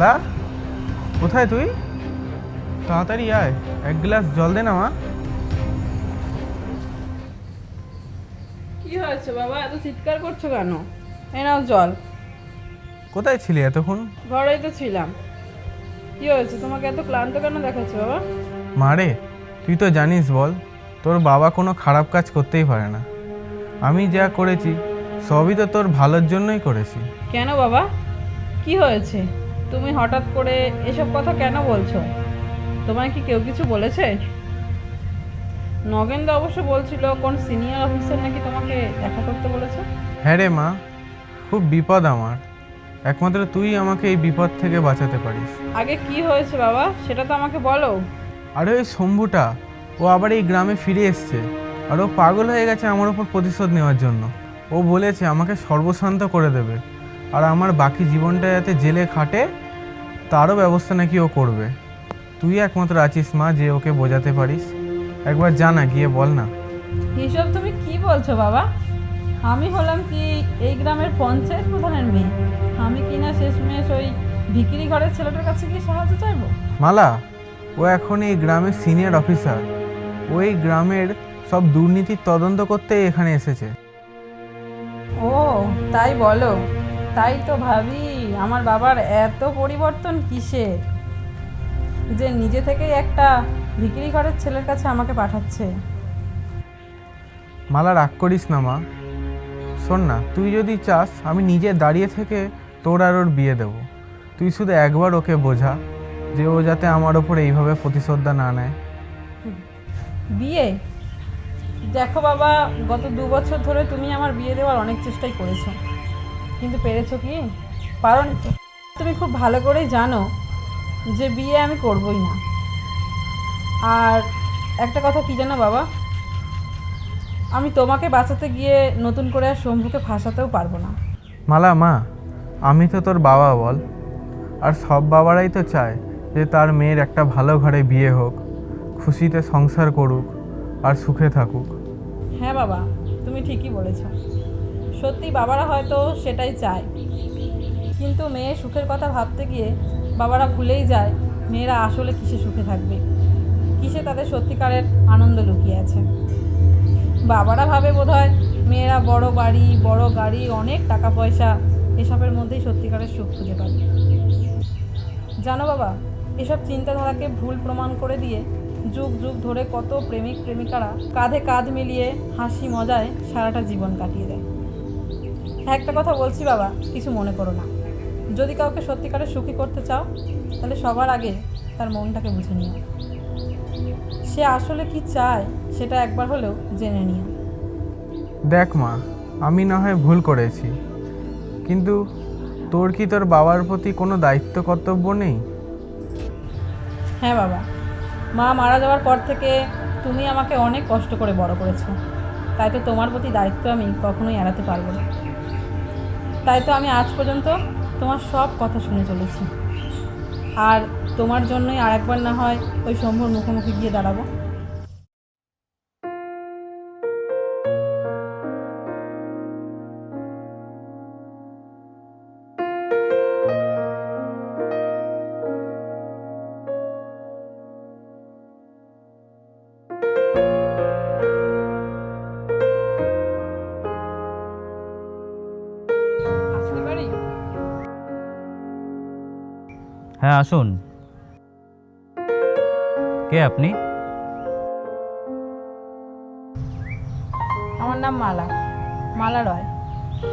মালা কোথায় তুই? তাড়াতাড়ি আয়। এক গ্লাস জল দে না মা। কি হয়েছে বাবা? এত চিৎকার করছ কেন? এই নাও জল। কোথায় ছিলি এতক্ষণ? ঘরেই তো ছিলাম। কি হয়েছে? তোমাকে এত ক্লান্ত কেন দেখাচ্ছে বাবা? মারে তুই তো জানিস বল তোর বাবা কোনো খারাপ কাজ করতেই পারে না। আমি যা করেছি সবই তো তোর ভালোর জন্যই করেছি। কেন বাবা? কি হয়েছে? তুমি হঠাৎ করে এসব কথা কেন বলছো? তোমায় কি কেউ কিছু বলেছে? নগেনদা অবশ্য বলছিল কোন সিনিয়র অফিসার নাকি তোমাকে দেখা করতে বলেছে? হ্যাঁ রে মা খুব বিপদ আমার। একমাত্র তুই আমাকে এই বিপদ থেকে বাঁচাতে পারিস। আগে কি হয়েছে বাবা? সেটা তো আমাকে বলো। আরে ওই শম্ভুটা ও আবার এই গ্রামে ফিরে এসছে। আর ও পাগল হয়ে গেছে আমার ওপর প্রতিশোধ নেওয়ার জন্য। ও বলেছে আমাকে সর্বশান্ত করে দেবে। আর আমার বাকি জীবনটা যাতে জেলে খাটে তারও ব্যবস্থা নাকি ও করবে। তুই একমাত্র আছিস মা যে ওকে বোঝাতে পারিস। একবার জানা গিয়ে বল না। এসব তুমি কি বলছো বাবা? আমি হলাম কি এই গ্রামের পঞ্চায়েত প্রধানের মেয়ে। আমি কি না শেষমেশ ওই ভিকিরি ঘরের ছেলেটার কাছে গিয়ে সাহায্য চাইব? মালা ও এখন এই গ্রামের সিনিয়র অফিসার। ওই গ্রামের সব দুর্নীতির তদন্ত করতেই এখানে এসেছে। ও তাই বলো। তাই তো ভাবি। আমার বাবার এত পরিবর্তন কিসের? যে নিজে থেকেই একটা ভিকিরি ঘরের ছেলের কাছে আমাকে পাঠাচ্ছে। মালা রাগ করিস না মা। শোন না তুই যদি চাস আমি নিজে দাঁড়িয়ে থেকে তোর আর ওর বিয়ে দেব। তুই শুধু একবার ওকে বোঝা যে ও যাতে আমার ওপর এইভাবে প্রতিশোধটা না নেয়। বিয়ে? দেখো বাবা গত দু বছর ধরে তুমি আমার বিয়ে দেওয়ার অনেক চেষ্টাই করেছ। কিন্তু পেরেছ কি? পারোনি তো? তুমি খুব ভালো করেই জানো যে বিয়ে আমি করবই না। আর একটা কথা কি জানো বাবা? আমি তোমাকে বাঁচাতে গিয়ে নতুন করে আর শম্ভুকে ফাঁসাতেও পারব না। মালা মা আমি তো তোর বাবা বল। আর সব বাবারাই তো চায় যে তার মেয়ের একটা ভালো ঘরে বিয়ে হোক খুশিতে সংসার করুক আর সুখে থাকুক। হ্যাঁ বাবা তুমি ঠিকই বলেছ। সত্যি বাবারা হয়তো সেটাই চায়। কিন্তু মেয়ের সুখের কথা ভাবতে গিয়ে বাবারা ভুলেই যায় মেয়েরা আসলে কিসে সুখে থাকবে? কিসে তাদের সত্যিকারের আনন্দ লুকিয়ে আছে? বাবারা ভাবে বোধহয় মেয়েরা বড় বাড়ি, বড় গাড়ি, অনেক টাকা পয়সা, এসবের মধ্যেই সত্যিকারের সুখ খুঁজে পাবে জানো বাবা, এসব চিন্তাধারাকে ভুল প্রমাণ করে দিয়ে যুগ যুগ ধরে কত প্রেমিক প্রেমিকারা কাঁধে কাঁধ মিলিয়ে হাসি মজায় সারাটা জীবন কাটিয়ে দেয়। হ্যাঁ একটা কথা বলছি বাবা, কিছু মনে করো না। যদি কাউকে সত্যিকারের সুখী করতে চাও তাহলে সবার আগে তার মনটাকে বুঝে নিও। সে আসলে কি চায় সেটা একবার হলেও জেনে নিও। দেখ মা আমি না হয় ভুল করেছি। কিন্তু তোর কি তোর বাবার প্রতি কোনো দায়িত্ব কর্তব্য নেই? হ্যাঁ বাবা মা মারা যাওয়ার পর থেকে তুমি আমাকে অনেক কষ্ট করে বড় করেছ। তাই তো তোমার প্রতি দায়িত্ব আমি কখনোই এড়াতে পারব না। তাই তো আমি আজ পর্যন্ত তোমার সব কথা শুনে চলেছি। আর তোমার জন্যই আর একবার না হয় ওই শম্ভুর মুখোমুখি গিয়ে দাঁড়াবো। আসুন। কে আপনি? আমার নাম মালা মালা রয়।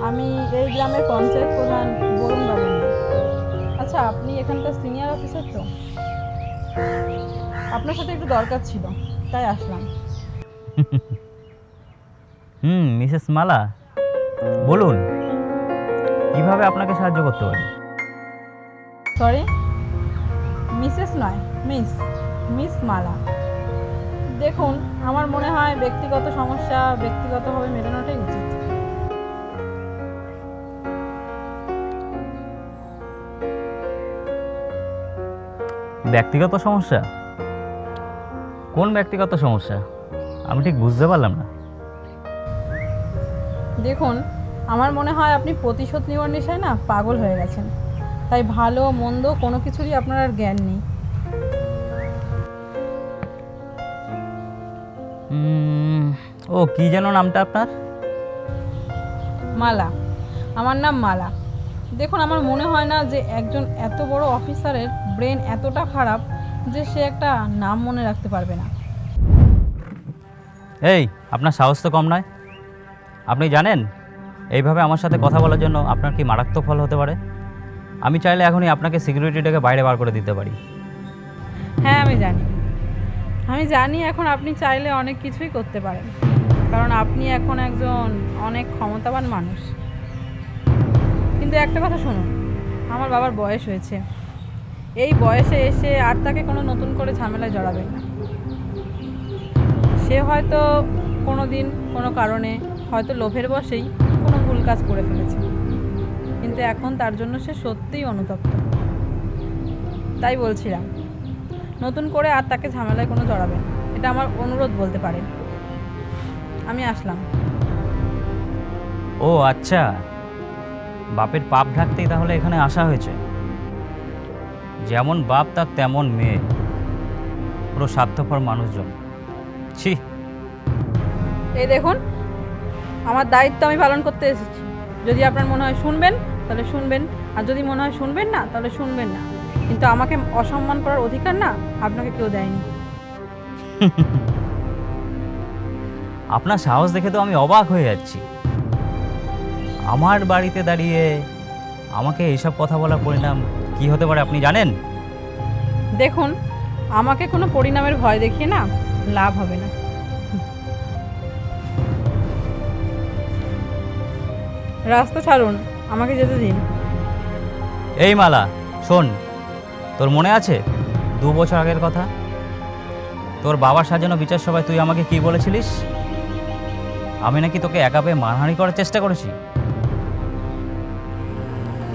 আমি এই গ্রামের পঞ্চায়েত প্রধান বরুণ মেয়ে। আচ্ছা আপনি এখানকার সিনিয়র অফিসার তো? আপনার সাথে একটু দরকার ছিল তাই আসলাম। হুম মিসেস মালা বলুন কীভাবে আপনাকে সাহায্য করতে পারি? সরি? মিসেস নয় মিস মিস মালা। দেখুন আমার মনে হয় ব্যক্তিগত সমস্যা ব্যক্তিগতভাবে মেটানোটাই উচিত। ব্যক্তিগত সমস্যা? কোন ব্যক্তিগত সমস্যা? আমি ঠিক বুঝতে পারলাম না। দেখুন আমার মনে হয় আপনি প্রতিশোধ নেওয়ার নেশায় না পাগল হয়ে গেছেন। তাই ভালো মন্দ কোনো কিছুরই আপনার আর জ্ঞান নেই। ও কি যেন নামটা আপনার? মালা। আমার নাম মালা। দেখুন আমার মনে হয় না যে একজন এত বড় অফিসারের ব্রেন এতটা খারাপ যে সে একটা নাম মনে রাখতে পারবে না। এই আপনার সাহস তো কম নয়। আপনি জানেন এইভাবে আমার সাথে কথা বলার জন্য আপনার কি মারাত্মক ফল হতে পারে? আমি চাইলে এখনই আপনাকে সিকিউরিটিটাকে বাইরে বার করে দিতে পারি। হ্যাঁ আমি জানি। আমি জানি এখন আপনি চাইলে অনেক কিছুই করতে পারেন। কারণ আপনি এখন একজন অনেক ক্ষমতাবান মানুষ। কিন্তু একটা কথা শুনুন, আমার বাবার বয়স হয়েছে। এই বয়সে এসে আর তাকে কোনো নতুন করে ঝামেলায় জড়াবেন না। সে হয়তো কোনো দিন কোনো কারণে, হয়তো লোভের বশেই কোনো ভুল কাজ করে ফেলেছে। কিন্তু এখন তার জন্য সে সত্যিই অনুতপ্ত। তাই বলছিলাম নতুন করে আর তাকে ঝামেলায় কোনো জড়াবেন না। এটা আমার অনুরোধ বলতে পারেন। আমি আসলাম। ও আচ্ছা। বাপের পাপ ঢাকতেই তাহলে এখানে আসা হয়েছে। যেমন বাপ তার তেমন মেয়ে। পুরো স্বার্থপর মানুষজন। ছি। এই দেখুন আমার দায়িত্ব আমি পালন করতে এসেছি। যদি আপনার মনে হয় শুনবেন তাহলে শুনবেন। আর যদি মনে হয় শুনবেন না তাহলে শুনবেন না। কিন্তু আমাকে অসম্মান করার অধিকার না আপনাকে কেউ দেয়নি। আপনার সাহস দেখে তো আমি অবাক হয়ে যাচ্ছি। আমার বাড়িতে দাঁড়িয়ে আমাকে এইসব কথা বলার পরিণাম কি হতে পারে আপনি জানেন? দেখুন আমাকে কোনো পরিণামের ভয় দেখিয়ে না লাভ হবে না। রাস্তা ছাড়ুন। আমাকে যেতে দিন। এই মালা, শোন, তোর মনে আছে দু বছর আগের কথা? তোর বাবার সাজানো বিচার সভায় তুই আমাকে কি বলেছিলিস? আমি নাকি তোকে একা পেয়ে মারহানি করার চেষ্টা করেছি।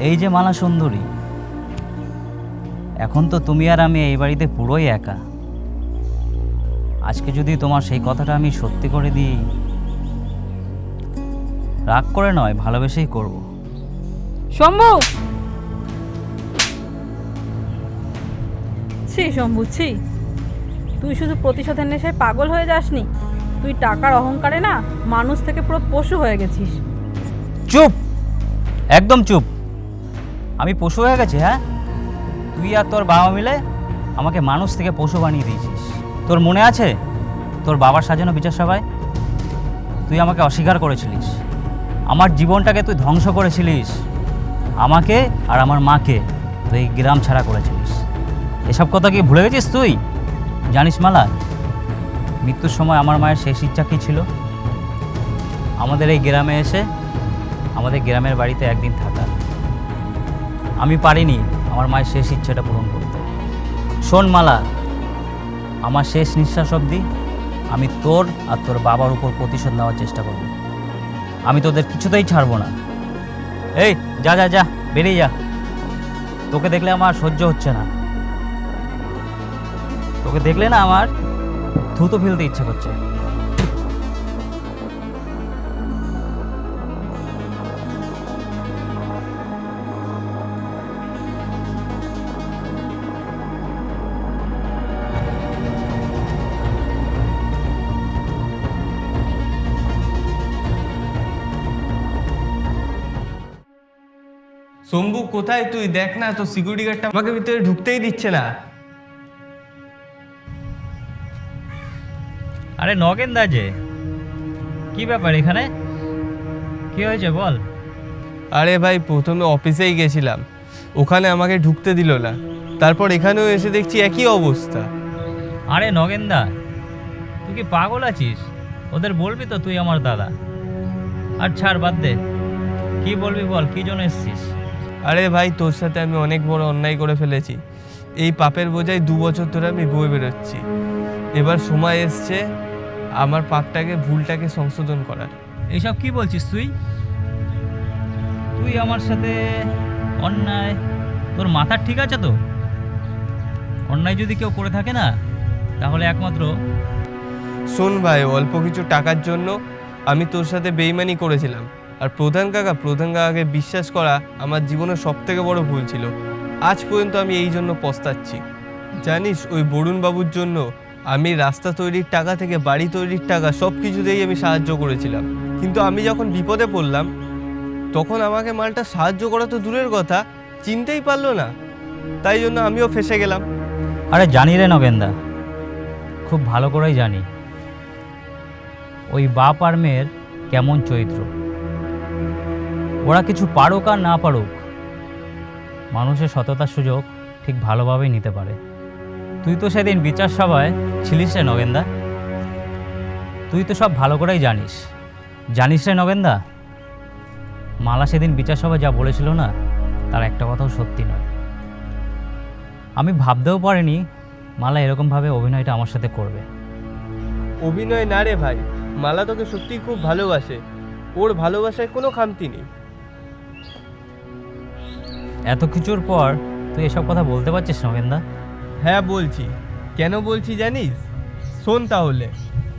এই যে মালা সুন্দরী, এখন তো তুমি আর আমি এই বাড়িতে পুরোই একা। আজকে যদি তোমার সেই কথাটা আমি সত্যি করে দিই, রাগ করে নয়, ভালোবেসেই করব। শম্ভু? ছি শম্ভু, ছি। তুই শুধু প্রতিশোধের নেশায় পাগল হয়ে যাসনি। তুই টাকার অহংকারে না মানুষ থেকে পুরো পশু হয়ে গেছিস। চুপ! একদম চুপ। আমি পশু হয়ে গেছি হ্যাঁ? তুই আর তোর বাবা মিলে আমাকে মানুষ থেকে পশু বানিয়ে দিয়েছিস। তোর মনে আছে? তোর বাবার সাজানো বিচার সভায়? তুই আমাকে অস্বীকার করেছিলিস। আমার জীবনটাকে তুই ধ্বংস করেছিলিস। আমাকে আর আমার মাকে তুই গ্রাম ছাড়া করেছিলিস। এসব কথা কি ভুলে গেছিস তুই? জানিস মালা, মৃত্যুর সময় আমার মায়ের শেষ ইচ্ছা কী ছিল? আমাদের এই গ্রামে এসে আমাদের গ্রামের বাড়িতে একদিন থাকা। আমি পারিনি আমার মায়ের শেষ ইচ্ছাটা পূরণ করতে। শোন মালা, আমার শেষ নিঃশ্বাস অবধি আমি তোর আর তোর বাবার উপর প্রতিশোধ নেওয়ার চেষ্টা করব। আমি তোদের কিছুতেই ছাড়বো না। এই, যা যা যা, বেরিয়ে যা। তোকে দেখলে আমার সহ্য হচ্ছে না। তোকে দেখলে না আমার থুতো ফেলতে ইচ্ছে করছে। শম্ভু কোথায় তুই? দেখ না তো সিকিউরিটি গার্ডটা আমাকে ভিতরে ঢুকতেই দিচ্ছে না। আরে নগেন দা যে কি ব্যাপার এখানে? কি হয়েছে বল? আরে ভাই প্রথমে অফিসেই গেছিলাম। ওখানে আমাকে ঢুকতে দিল না। তারপর এখানেও এসে দেখছি একই অবস্থা। আরে নগেন দা তুই কি পাগল আছিস? ওদের বলবি তো তুই আমার দাদা। আর ছাড় বাদ দে। কি বলবি বল কি জন্য এসছিস? আরে ভাই তোর সাথে আমি অনেক বড় অন্যায় করে ফেলেছি। এই পাপের বোঝায় দু বছর ধরে আমি বয়ে বেরোচ্ছি এবার সময় এসছে আমার পাপটাকে ভুলটাকে সংশোধন করার। এইসব কি বলছিস তুই? তুই আমার সাথে অন্যায় তোর মাথার ঠিক আছে তো? অন্যায় যদি কেউ করে থাকে না তাহলে একমাত্র শোন ভাই অল্প কিছু টাকার জন্য আমি তোর সাথে বেইমানি করেছিলাম। আর প্রধান কাকা, প্রধান কাকাকে বিশ্বাস করা আমার জীবনের সব থেকে বড় ভুল ছিল। আজ পর্যন্ত আমি এই জন্য পস্তাচ্ছি। জানিস, ওই বরুণ বাবুর জন্য আমি রাস্তা তৈরির টাকা থেকে বাড়ি তৈরির টাকা সব কিছুতেই আমি সাহায্য করেছিলাম। কিন্তু আমি যখন বিপদে পড়লাম, তখন আমাকে মালটা সাহায্য করা তো দূরের কথা, চিনতেই পারল না। তাই জন্য আমিও ফেসে গেলাম। আরে জানি রে নগেন্দা, খুব ভালো করেই জানি। ওই বাপ আর মেয়ের কেমন চরিত্র। ওরা কিছু পারুক আর না পারুক, মানুষের সততার সুযোগ ঠিক ভালোভাবেই নিতে পারে। তুই তো সেদিন বিচার সভায় ছিলিস রে নগেন্দা। তুই তো সব ভালো করেই জানিস। জানিস রে নগেন্দা? মালা সেদিন বিচার সভায় যা বলেছিল না, তার একটা কথাও সত্যি নয়। আমি ভাবতেও পারিনি মালা এরকমভাবে অভিনয়টা আমার সাথে করবে। অভিনয় না রে ভাই, মালা তোকে সত্যিই খুব ভালোবাসে। ওর ভালোবাসায় কোনো খামতি নেই। এত কিছুর পর তুই এসব কথা বলতে পারছিস নগেন্দা হ্যাঁ বলছি। কেন বলছি জানিস? শোন তাহলে।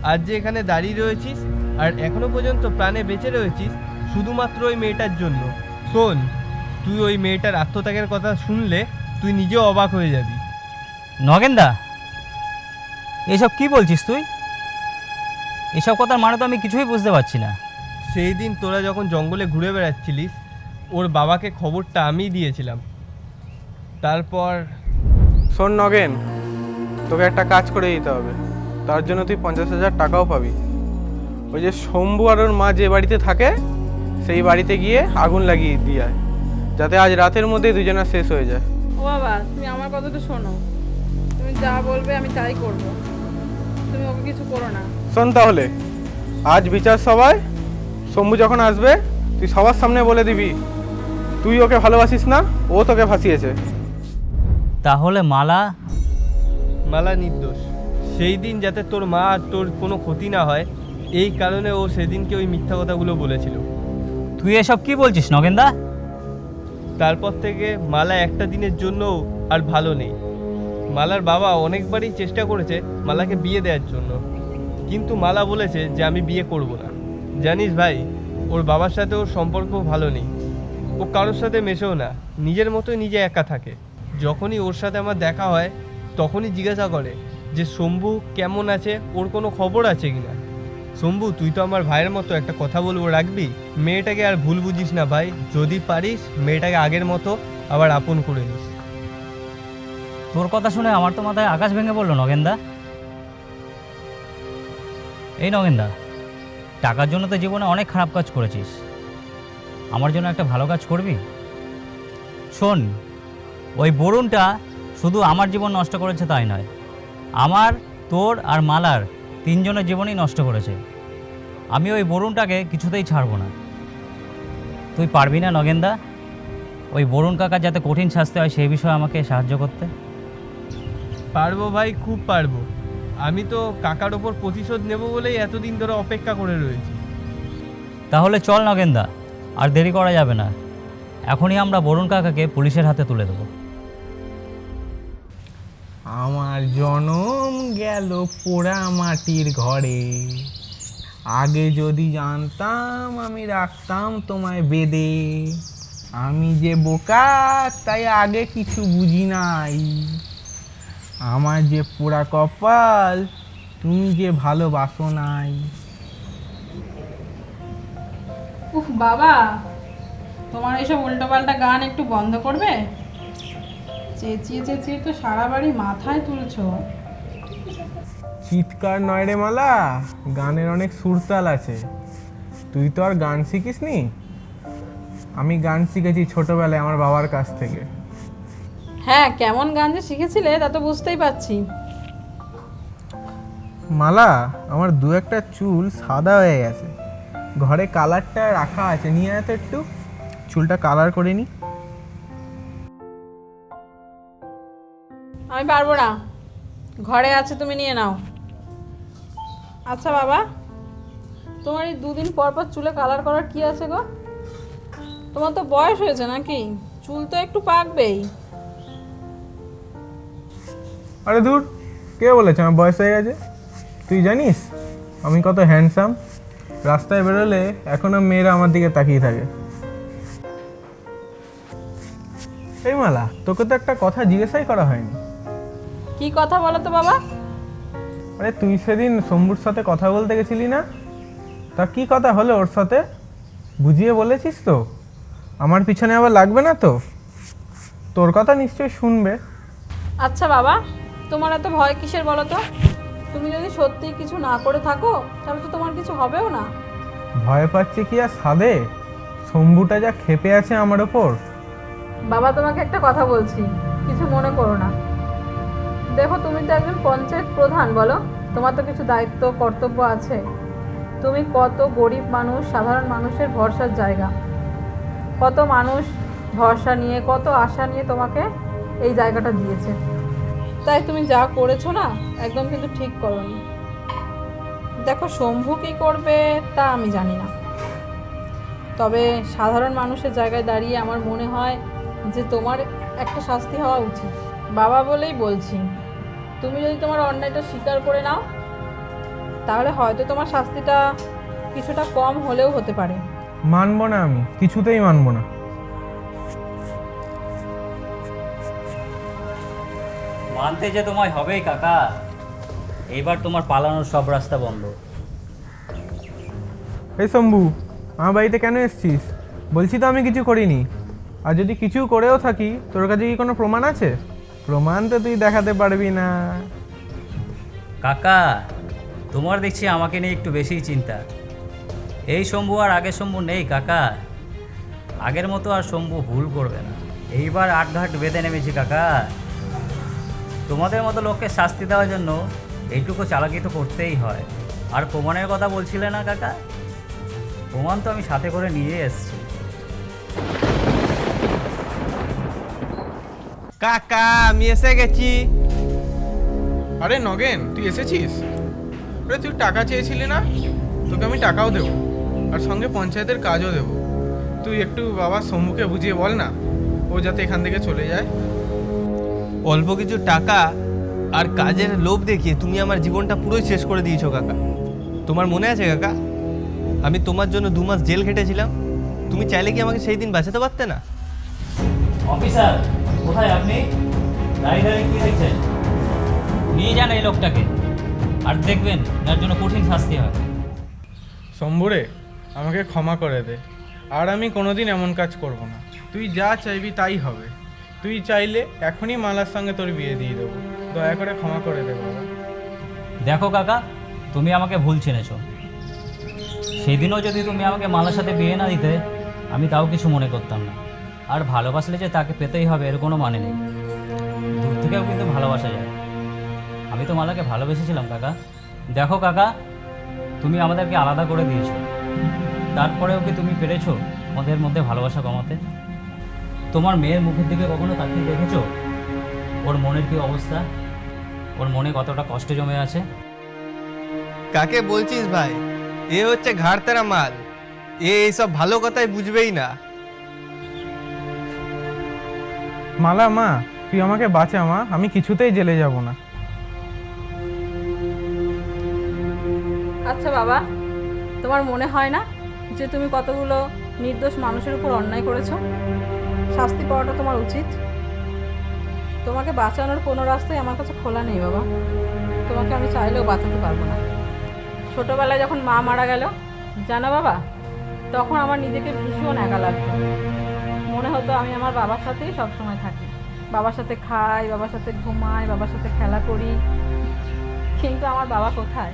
আজ যে এখানে দাঁড়িয়ে রয়েছিস আর এখনও পর্যন্ত প্রাণে বেঁচে রয়েছিস শুধুমাত্র ওই মেয়েটার জন্য। শোন তুই ওই মেয়েটার আত্মত্যাগের কথা শুনলে তুই নিজেও অবাক হয়ে যাবি। নগেন্দা এসব কি বলছিস তুই? এসব কথার মানে তো আমি কিছুই বুঝতে পারছি না। সেই দিন তোরা যখন জঙ্গলে ঘুরে বেড়াচ্ছিলিস ওর বাবাকে খবরটা আমিই দিয়েছিলাম। তারপর শোন নগেন তোকে একটা কাজ করে দিতে হবে। তার জন্য তুই পঞ্চাশ হাজার টাকাও পাবি। ওই যে শম্ভু আর ওর মা যে বাড়িতে থাকে সেই বাড়িতে গিয়ে আগুন লাগিয়ে দিয়ে আয়। যাতে আজ রাতের মধ্যে দুজনা শেষ হয়ে যায়। ও বাবা তুমি আমার কথাটা শোনো। তুমি যা বলবে আমি তাই করব। তুমি ওকে কিছু করো না। শোন তাহলে আজ বিচার সভায় শম্ভু যখন আসবে তুই সবার সামনে বলে দিবি তুই ওকে ভালোবাসিস না? ও তোকে ফাঁসিয়েছে। তাহলে মালা? মালা নির্দোষ। সেই দিন যাতে তোর মা আর তোর কোনো ক্ষতি না হয় এই কারণে ও সেদিনকে ওই মিথ্যা কথাগুলো বলেছিল। তুই এসব কি বলছিস নগেন্দা? তারপর থেকে মালা একটা দিনের জন্য আর ভালো নেই। মালার বাবা অনেকবারই চেষ্টা করেছে মালাকে বিয়ে দেওয়ার জন্য। কিন্তু মালা বলেছে যে আমি বিয়ে করব না। জানিস ভাই ওর বাবার সাথে ওর সম্পর্ক ভালো নেই। ও কারোর সাথে মেশেও না, নিজের মতোই নিজে একা থাকে। যখনই ওর সাথে আমার দেখা হয়, তখনই জিজ্ঞাসা করে যে, শম্ভু কেমন আছে? ওর কোনো খবর আছে কি না শম্ভু, তুই তো আমার ভাইয়ের মতো একটা কথা বলব রাখবি। মেয়েটাকে আর ভুল বুঝিস না ভাই। যদি পারিস, মেয়েটাকে আগের মতো আবার আপন করে নিস। তোর কথা শুনে আমার তো মাথায় আকাশ ভেঙে পড়ল, নগেন্দা। এই নগেন্দা, টাকার জন্য তো জীবনে অনেক খারাপ কাজ করেছিস। আমার জন্য একটা ভালো কাজ করবি? শোন ওই বরুণটা শুধু আমার জীবন নষ্ট করেছে তাই নয় আমার তোর আর মালার তিনজনের জীবনই নষ্ট করেছে। আমি ওই বরুণটাকে কিছুতেই ছাড়বো না। তুই পারবি না নগেন্দা? ওই বরুণ কাকা যাতে কঠিন শাস্তি হয় সেই বিষয়ে আমাকে সাহায্য করতে। পারব ভাই খুব পারব। আমি তো কাকার ওপর প্রতিশোধ নেব বলেই এতদিন ধরে অপেক্ষা করে রয়েছি। তাহলে চল নগেন্দা। আর দেরি করা যাবে না। এখনই আমরা বরুণ কাকাকে পুলিশের হাতে তুলে দেবো। আমার জনম গেল পোড়া মাটির ঘরে। আগে যদি জানতাম আমি রাখতাম তোমায় বেদে। আমি যে বোকা, তাই আগে কিছু বুঝি নাই। আমার যে পোড়া কপাল, তুমি যে ভালোবাসো নাই। উফ বাবা। তোমার এইসব উল্টোপাল্টা গান একটু বন্ধ করবে? চেঁচিয়ে চেঁচিয়ে তো সারা বাড়ি মাথায় তুলছো। চিৎকার নয় রে মালা গানের অনেক সুরতাল আছে। তুই তো আর গান শিখিসনি? আমি গান শিখেছি ছোটবেলায় আমার বাবার কাছ থেকে। হ্যাঁ কেমন গান যে শিখেছিলে তা তো বুঝতেই পারছি। মালা আমার দু একটা চুল সাদা হয়ে গেছে। ঘরে কালারটা রাখা আছে। নিয়ে আয় তো একটু। চুলটা কালার করে নি। আমি পারব না। ঘরে আছে তুমি নিয়ে নাও। আচ্ছা বাবা তোমার এই দুদিন পর পর চুলে কালার করার কি আছে গো? তোমার তো বয়স হয়েছে নাকি? চুল তো একটু পাকবেই। আরে দূর কে বলেছে আমার বয়স হয়ে গেছে? তুই জানিস? আমি কত হ্যান্ডসাম রাস্তায় বেরোলে এখনও মেয়েরা আমার দিকে তাকিয়ে থাকে। এই মালা তোকে তো একটা কথা জিজ্ঞাসাই করা হয়নি। কি কথা বলো তো বাবা? আরে তুই সেদিন শম্ভুর সাথে কথা বলতে গেছিলি না? তা কি কথা হলো ওর সাথে? বুঝিয়ে বলেছিস তো। আমার পিছনে আবার লাগবে না তো? তোর কথা নিশ্চয়ই শুনবে। আচ্ছা বাবা তোমার এত ভয় কিসের বলো তো তুমি যদি সত্যি কিছু না করে থাকো তাহলে তো তোমার কিছু হবেও না। ভয় পাচ্ছে কি আর সাদে শম্ভুটা যা খেপে আছে আমার ওপর। বাবা তোমাকে একটা কথা বলছি কিছু মনে করো না। দেখো তুমি তো একজন পঞ্চায়েত প্রধান বলো? তোমার তো কিছু দায়িত্ব কর্তব্য আছে। তুমি কত গরিব মানুষ সাধারণ মানুষের ভরসার জায়গা। কত মানুষ ভরসা নিয়ে কত আশা নিয়ে তোমাকে এই জায়গাটা দিয়েছে। তাই তুমি যা করেছ না, একদম কিন্তু ঠিক করনি। দেখো শম্ভু কী করবে তা আমি জানি না। তবে সাধারণ মানুষের জায়গায় দাঁড়িয়ে আমার মনে হয় যে তোমার একটা শাস্তি হওয়া উচিত। বাবা বলেই বলছি, তুমি যদি তোমার অন্যায়টা স্বীকার করে নাও, তাহলে হয়তো তোমার শাস্তিটা কিছুটা কম হলেও হতে পারে। মানবো না আমি, কিছুতেই মানবো না। মানতে যে তোমায় হবেই কাকা এইবার তোমার পালানোর সব রাস্তা বন্ধ। এই শম্ভু আমার বাড়িতে কেন এসছিস? বলছি তো আমি কিছু করিনি। আর যদি কিছু করেও থাকি তোর কাছে কি কোনো প্রমাণ আছে? প্রমাণ তো তুই দেখাতে পারবি না। কাকা তোমার দেখছি আমাকে নিয়ে একটু বেশিই চিন্তা। এই শম্ভু আর আগের শম্ভু নেই কাকা। আগের মতো আর শম্ভু ভুল করবে না। এইবার আটঘাট বেঁধে নেমেছি কাকা। তোমাদের মতো লোককে শাস্তি দেওয়ার জন্য এইটুকু চালাকি তো করতেই হয়। আর প্রমাণের কথা বলছিলে না, কাকা? প্রমাণ তো আমি সাথে করে নিয়ে এসেছি। কাকা, আমি এসে গেছি। আরে নগেন, তুই এসেছিস? আরে তুই টাকা চেয়েছিলি না? তোকে আমি টাকাও দেবো, আর সঙ্গে পঞ্চায়েতের কাজও দেবো। তুই একটু বাবা সম্মুখে বুঝিয়ে বল না, ও যাতে এখান থেকে চলে যায়। অল্প কিছু টাকা আর কাজের লোভ দেখিয়ে তুমি আমার জীবনটা পুরোই শেষ করে দিয়েছ কাকা। তোমার মনে আছে কাকা? আমি তোমার জন্য দু মাস জেল খেটেছিলাম। তুমি চাইলে কি আমাকে সেই দিন বাঁচাতে পারতে না? অফিসার কোথায় আপনি? দাঁড়িয়ে দাঁড়িয়ে কি দেখছেন নিয়ে যান এই লোকটাকে। আর দেখবেন যার জন্য কঠিন শাস্তি হয়। শম্ভুরে আমাকে ক্ষমা করে দে। আর আমি কোনোদিন এমন কাজ করব না। তুই যা চাইবি তাই হবে। তুই চাইলে এখনই মালার সঙ্গে তোর বিয়ে দিয়ে দেবো। দয়া করে ক্ষমা করে দে বাবা। দেখো কাকা, তুমি আমাকে ভুল চিনেছো। সেদিনও যদি তুমি আমাকে মালার সাথে বিয়ে না দিতে, আমি তাও কিছু মনে করতাম না। আর ভালোবাসলে যে তাকে পেতেই হবে, এর কোনো মানে নেই। দূর থেকেও কিন্তু ভালোবাসা যায়। আমি তো মালাকে ভালোবেসেছিলাম কাকা। দেখো কাকা, তুমি আমাদেরকে আলাদা করে দিয়েছ। তারপরেও কি তুমি পেরেছ আমাদের মধ্যে ভালোবাসা কমাতে? তোমার মেয়ের মুখের দিকে কখনো তাকিয়ে দেখেছ? ওর মনের কি অবস্থা? ওর মনে কতটা কষ্ট জমে আছে? কাকে বলছিস ভাই? এ হচ্ছে ঘাড়তারা মাল। এ এইসব ভালো কথাই বুঝবেই না। মালা মা তুই আমাকে বাঁচা মা। আমি কিছুতেই জেলে যাব না। আচ্ছা বাবা। তোমার মনে হয় না যে তুমি কতগুলো নির্দোষ মানুষের উপর অন্যায় করেছ? শাস্তি পাওয়াটা তোমার উচিত। তোমাকে বাঁচানোর কোনো রাস্তাই আমার কাছে খোলা নেই, বাবা। তোমাকে আমি চাইলেও বাঁচাতে পারব না। ছোটোবেলায় যখন মা মারা গেল, জানো বাবা, তখন আমার নিজেকে ভীষণ একা লাগতো। মনে হতো আমি আমার বাবার সাথেই সবসময় থাকি। বাবার সাথে খাই, বাবার সাথে ঘুমাই, বাবার সাথে খেলা করি। কিন্তু আমার বাবা কোথায়?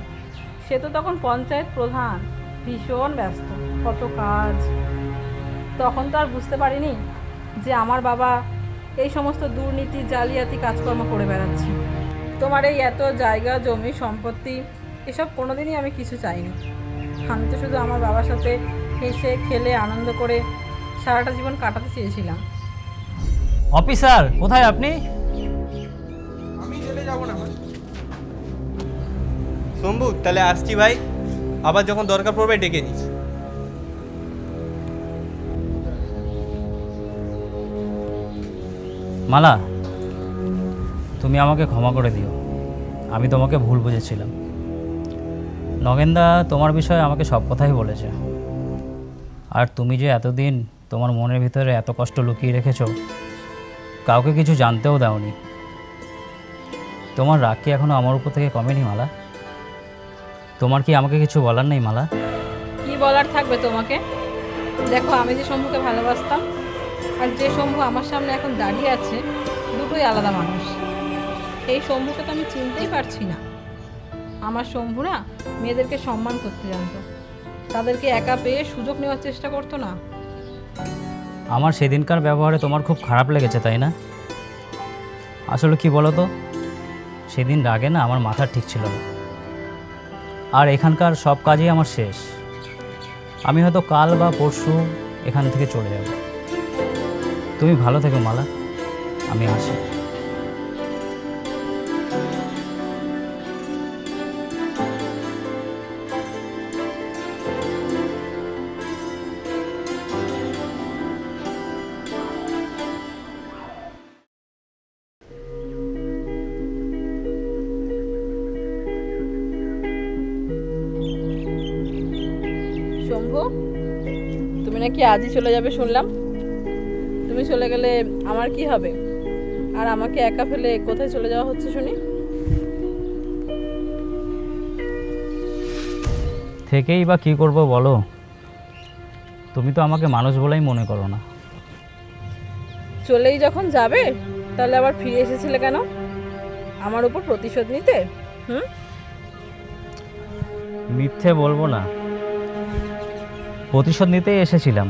সে তো তখন পঞ্চায়েত প্রধান, ভীষণ ব্যস্ত। কত কাজ। তখন তো আর বুঝতে পারিনি যে আমার বাবা এই সমস্ত দুর্নীতি জালিয়াতি কাজকর্ম করে বেড়াচ্ছে। তোমার এই এত জায়গা জমি সম্পত্তি এসব কোনোদিনই আমি কিছু চাইনি। আমি তো শুধু আমার বাবার সাথে হেসে খেলে আনন্দ করে সারাটা জীবন কাটাতে চেয়েছিলাম। অফিসার কোথায় আপনি? আমি জেলে যাব না শম্ভু তাহলে আসছি ভাই। আবার যখন দরকার পড়বে ডেকে নিস। মালা, তুমি আমাকে ক্ষমা করে দিও। আমি তোমাকে ভুল বুঝেছিলাম। নগেনদা, তোমার বিষয়ে আমাকে সব কথাই বলেছে। আর তুমি যে এতদিন তোমার মনের ভিতরে এত কষ্ট লুকিয়ে রেখেছো, কাউকে কিছু জানতেও দাওনি। তোমার রাগ কি এখনও আমার উপর থেকে কমেনি, মালা? তোমার কি আমাকে কিছু বলার নেই, মালা? কি বলার থাকবে তোমাকে? দেখো, আমি যে শম্ভুকে ভালোবাসতাম আর যে শম্ভু আমার সামনে এখন দাঁড়িয়ে আছে, দুটোই আলাদা মানুষ। এই শম্ভুকে তো আমি চিনতেই পারছি না। আমার শম্ভুরা মেয়েদেরকে সম্মান করতে জানতো। তাদেরকে একা পেয়ে সুযোগ নেওয়ার চেষ্টা করতো না। আমার সেদিনকার ব্যবহারে তোমার খুব খারাপ লেগেছে, তাই না? আসলে কি বলো তো সেদিন রাগে না আমার মাথা ঠিক ছিল না। আর এখানকার সব কাজই আমার শেষ। আমি হয়তো কাল বা পরশু এখান থেকে চলে যাব। তুমি ভালো থেকো মালা। আমি আসি। শম্ভু তুমি নাকি আজই চলে যাবে শুনলাম? চলে গেলে আমার কি হবে? আর আমাকে একা ফেলে কোথায় চলে যাওয়া হচ্ছে শুনি? থেকেই বা কী করব বলো? তুমি তো আমাকে মানুষ বলেই মনে করো না। চলেই যখন যাবে তাহলে আবার ফিরে এসেছিলে কেন? আমার উপর প্রতিশোধ নিতে হুম? মিথ্যে বলব না। প্রতিশোধ নিতেই এসেছিলাম।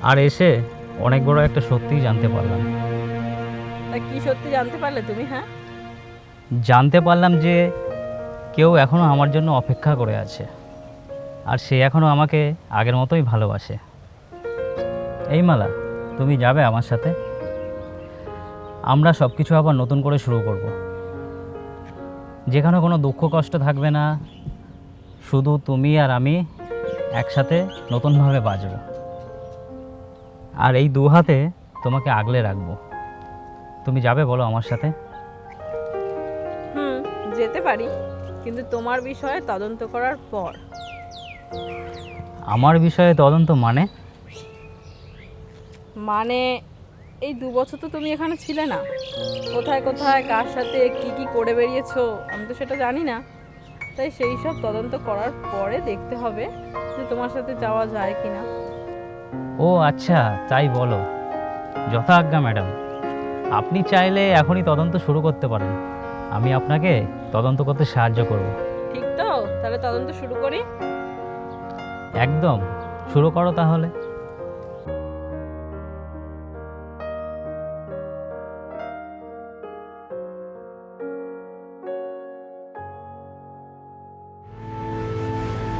আর এসে অনেক বড় একটা সত্যিই জানতে পারলাম। তা কি সত্যি জানতে পারলে তুমি হ্যাঁ? জানতে পারলাম যে কেউ এখনও আমার জন্য অপেক্ষা করে আছে। আর সে এখনও আমাকে আগের মতোই ভালোবাসে। এই মালা তুমি যাবে আমার সাথে? আমরা সব কিছু আবার নতুন করে শুরু করব। যেখানে কোনো দুঃখ কষ্ট থাকবে না শুধু তুমি আর আমি একসাথে নতুনভাবে বাঁচব আর এই দু হাতে তোমাকে আগলে রাখব। তুমি যাবে বলো আমার সাথে? হুম যেতে পারি। কিন্তু তোমার বিষয়ে তদন্ত করার পর। আমার বিষয়ে তদন্ত মানে? মানে এই দু বছর তো তুমি এখানে ছিলে না। কোথায় কোথায় কার সাথে কি কি করে বেরিয়েছো আমি তো সেটা জানি না। তাই সেই সব তদন্ত করার পরে দেখতে হবে যে তোমার সাথে যাওয়া যায় কি না ও আচ্ছা তাই বলো। যথা আজ্ঞা ম্যাডাম। আপনি চাইলে এখনই তদন্ত শুরু করতে পারেন। আমি আপনাকে তদন্ত করতে সাহায্য করব। ঠিক তো তাহলে তদন্ত শুরু করি। একদম শুরু করো তাহলে।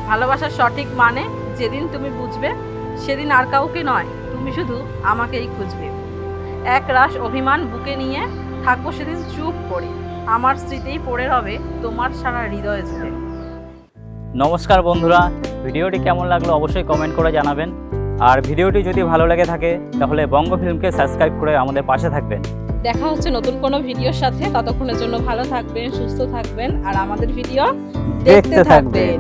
ভালোবাসার সঠিক মানে যেদিন তুমি বুঝবে সেদিন আর কাউকে নয় তুমি শুধু আমাকেই খুঁজবে। এক রাশ অভিমান বুকে নিয়ে থাকব সেদিন চুপ করে। আমার স্মৃতিই পড়ে রবে তোমার সারা হৃদয় জুড়ে। নমস্কার বন্ধুরা ভিডিওটি কেমন লাগল অবশ্যই কমেন্ট করে জানাবেন। আর ভিডিওটি যদি ভালো লেগে থাকে তাহলে বঙ্গ ফিল্মকে সাবস্ক্রাইব করে আমাদের পাশে থাকবেন। দেখা হচ্ছে নতুন কোনো ভিডিওর সাথে। ততক্ষণের জন্য ভালো থাকবেন সুস্থ থাকবেন আর আমাদের ভিডিও দেখতে থাকবেন।